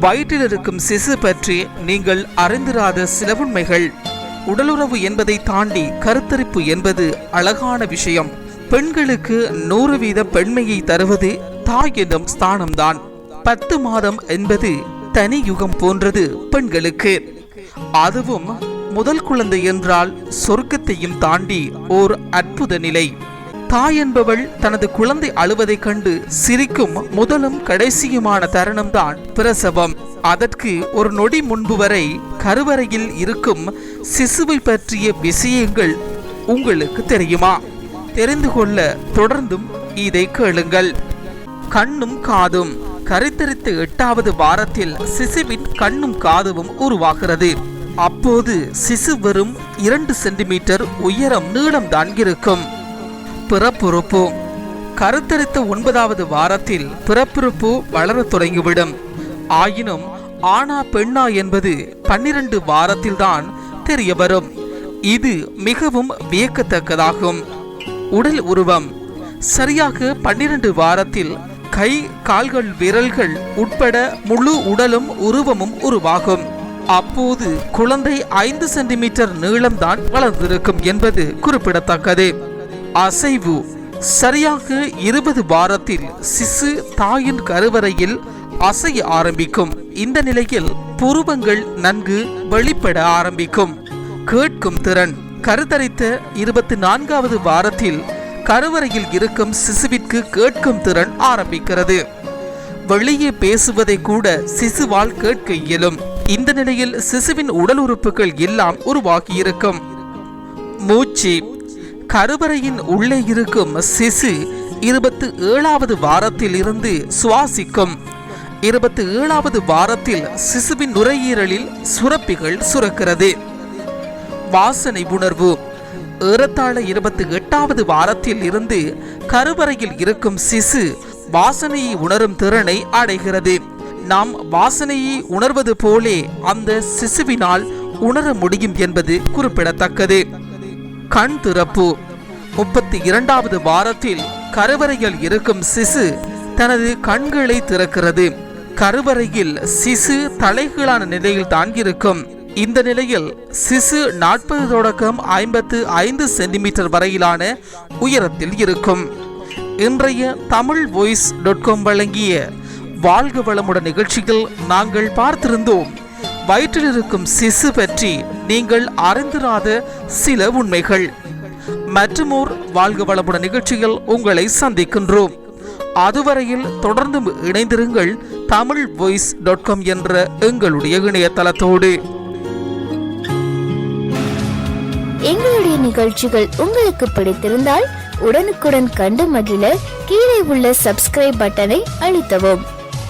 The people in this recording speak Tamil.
வயிற்றில் இருக்கும் சிசு பற்றி நீங்கள் அறிந்திராத சில உண்மைகள். உடலுறவு என்பதை தாண்டி கருத்தரிப்பு என்பது அழகான விஷயம். பெண்களுக்கு நூறு வீத பெண்மையை தருவது தாய் என்னும் ஸ்தானம்தான். பத்து மாதம் என்பது தனி யுகம் போன்றது பெண்களுக்கு. அதுவும் முதல் குழந்தை என்றால் சொர்க்கத்தையும் தாண்டி ஓர் அற்புத நிலை. தாய் என்பவள் தனது குழந்தை அழுவதைக் கண்டு சிரிக்கும் முதலும் கடைசியுமான தருணம்தான் பிரசவம். அதற்கு ஒரு நொடி முன்பு வரை கருவறையில் இருக்கும் சிசுவை பற்றிய விஷயங்கள் உங்களுக்கு தெரியுமா? தெரிந்து கொள்ள தொடர்ந்தும் இதை கேளுங்கள். கண்ணும் காதும் கருத்தரித்த எட்டாவது வாரத்தில் சிசுவின் கண்ணும் காதுவும் உருவாகிறது. அப்போது சிசு வெறும் இரண்டு சென்டிமீட்டர் உயரம் நீளம் தான் இருக்கும். பிறப்புறுப்பு. கருத்தரித்த ஒன்பதாவது வாரத்தில் பிறப்புறுப்பு வளரத் தொடங்கிவிடும். ஆயினும் ஆனா பெண்ணா என்பது பன்னிரண்டு வாரத்தில்தான் தெரிய வரும் இது மிகவும் வியக்கத்தக்கதாகும். உடல் உருவம். சரியாக பன்னிரண்டு வாரத்தில் கை கால்கள் விரல்கள் உட்பட முழு உடலும் உருவமும் உருவாகும். அப்போது குழந்தை ஐந்து சென்டிமீட்டர் நீளம்தான் வளர்ந்திருக்கும் என்பது குறிப்பிடத்தக்கது. அசைவு. சரியாக இருபது வாரத்தில் சிசு தாயின் கருவறையில் அசைய ஆரம்பிக்கும். இந்த நிலையில் புருவங்கள் நன்கு வெளிப்பட ஆரம்பிக்கும். கேட்கும் திறன். கருத்தரித்த இருபத்தி நான்காவது வாரத்தில் கருவறையில் இருக்கும் சிசுவிற்கு கேட்கும் திறன் ஆரம்பிக்கிறது. வெளியே பேசுவதை கூட சிசுவால் கேட்க இயலும். இந்த நிலையில் சிசுவின் உடல் உறுப்புகள் எல்லாம் உருவாகியிருக்கும் மூச்சு. கருவறையின் உள்ளே இருக்கும் சிசு இருபத்து ஏழாவது வாரத்தில் இருந்து சுவாசிக்கும். இருபத்தி ஏழாவது வாரத்தில் சிசுவின் நுரையீரலில் சுரப்பிகள் சுரக்கிறது. வாசனை உணர்வு. ஏறத்தாழ இருபத்தி எட்டாவது வாரத்தில் இருந்து கருவறையில் இருக்கும் சிசு வாசனையை உணரும் திறனை அடைகிறது. நாம் வாசனையை உணர்வது போலே அந்த சிசுவினால் உணர முடியும் என்பது குறிப்பிடத்தக்கது. கண் திறப்பு. முப்பத்தி இரண்டாவது வாரத்தில் கருவறையில் இருக்கும் சிசு தனது கண்களை திறக்கிறது. கருவறையில் சிசு தலைகீழான நிலையில் தான் இருக்கும். இந்த நிலையில் சிசு நாற்பது தொடக்கம் ஐம்பத்து ஐந்து சென்டிமீட்டர் வரையிலான உயரத்தில் இருக்கும். இன்றைய தமிழ் வாய்ஸ் டாட் காம் வழங்கிய வாழ்க வளமுடன் நிகழ்ச்சியில் நாங்கள் பார்த்திருந்தோம். வயிற்றில் இருக்கும் சிசு பற்றி நீங்கள் அறிந்திராத சில உண்மைகள். மற்றுமோர் வாழ்க வளமுடன் நிகழ்ச்சியில் உங்களை சந்திக்கின்றோம். அதுவரையில் தொடர்ந்து இணைந்திருங்கள் தமிழ் வாய்ஸ் டாட் காம் என்ற எங்களுடைய இணையதளத்தோடு. எங்களுடைய நிகழ்ச்சிகள் உங்களுக்கு பிடித்திருந்தால் உடனுக்குடன் கண்டு மகிழ கீழே உள்ள சப்ஸ்கிரைப் பட்டனை அழுத்தவும்.